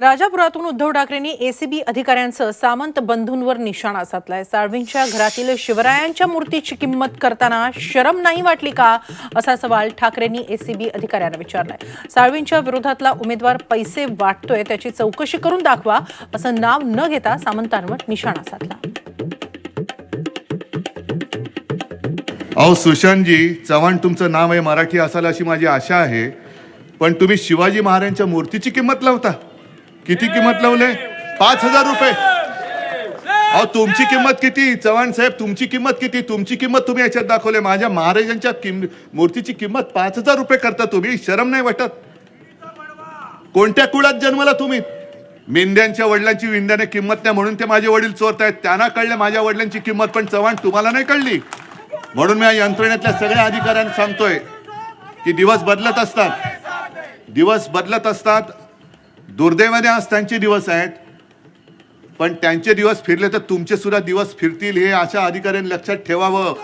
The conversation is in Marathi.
राजापुरातून उद्धव ठाकरेंनी एसीबी अधिकाऱ्यांसह सामंत बंधूंवर निशाणा साधलाय. साळवींच्या घरातील शिवरायांच्या मूर्तीची किंमत करताना शरम नाही वाटली का? असा सवाल ठाकरेंनी एसीबी अधिकाऱ्यांना विचारलाय. साळवींच्या विरोधातला उमेदवार पैसे वाटतोय त्याची चौकशी करून दाखवा असं नाव न घेता सामंतांवर निशाणा साधला. अहो सुशांतजी चव्हाण तुमचं नाव आहे मराठी असाल अशी माझी आशा आहे पण तुम्ही शिवाजी महाराजांच्या मूर्तीची किंमत लावता. किती किंमत लावले? पाच हजार रुपये. अहो तुमची किंमत किती? चव्हाण साहेब तुमची किंमत किती? तुमची किंमत तुम्ही याच्यात दाखवले. माझ्या महाराजांच्या किम मूर्तीची किंमत पाच हजार रुपये करता तुम्ही. शरम नाही वाटत. कोणत्या कुळात जन्मला तुम्ही? मेंढ्यांच्या वडिलांची विंध्याने किंमत नाही म्हणून ते माझे वडील चोरत आहेत. त्यांना कळले माझ्या वडिलांची किंमत पण चव्हाण तुम्हाला नाही कळली. म्हणून मी या यंत्रणेतल्या सगळ्या अधिकाऱ्यांना सांगतोय की दिवस बदलत असतात. दिवस बदलत असतात. दुर्दैवाने आज त्यांचे दिवस आहेत. पण त्यांचे दिवस फिरले तर तुमचे सुद्धा दिवस फिरतील हे अशा अधिकाऱ्यांनी लक्षात ठेवावं.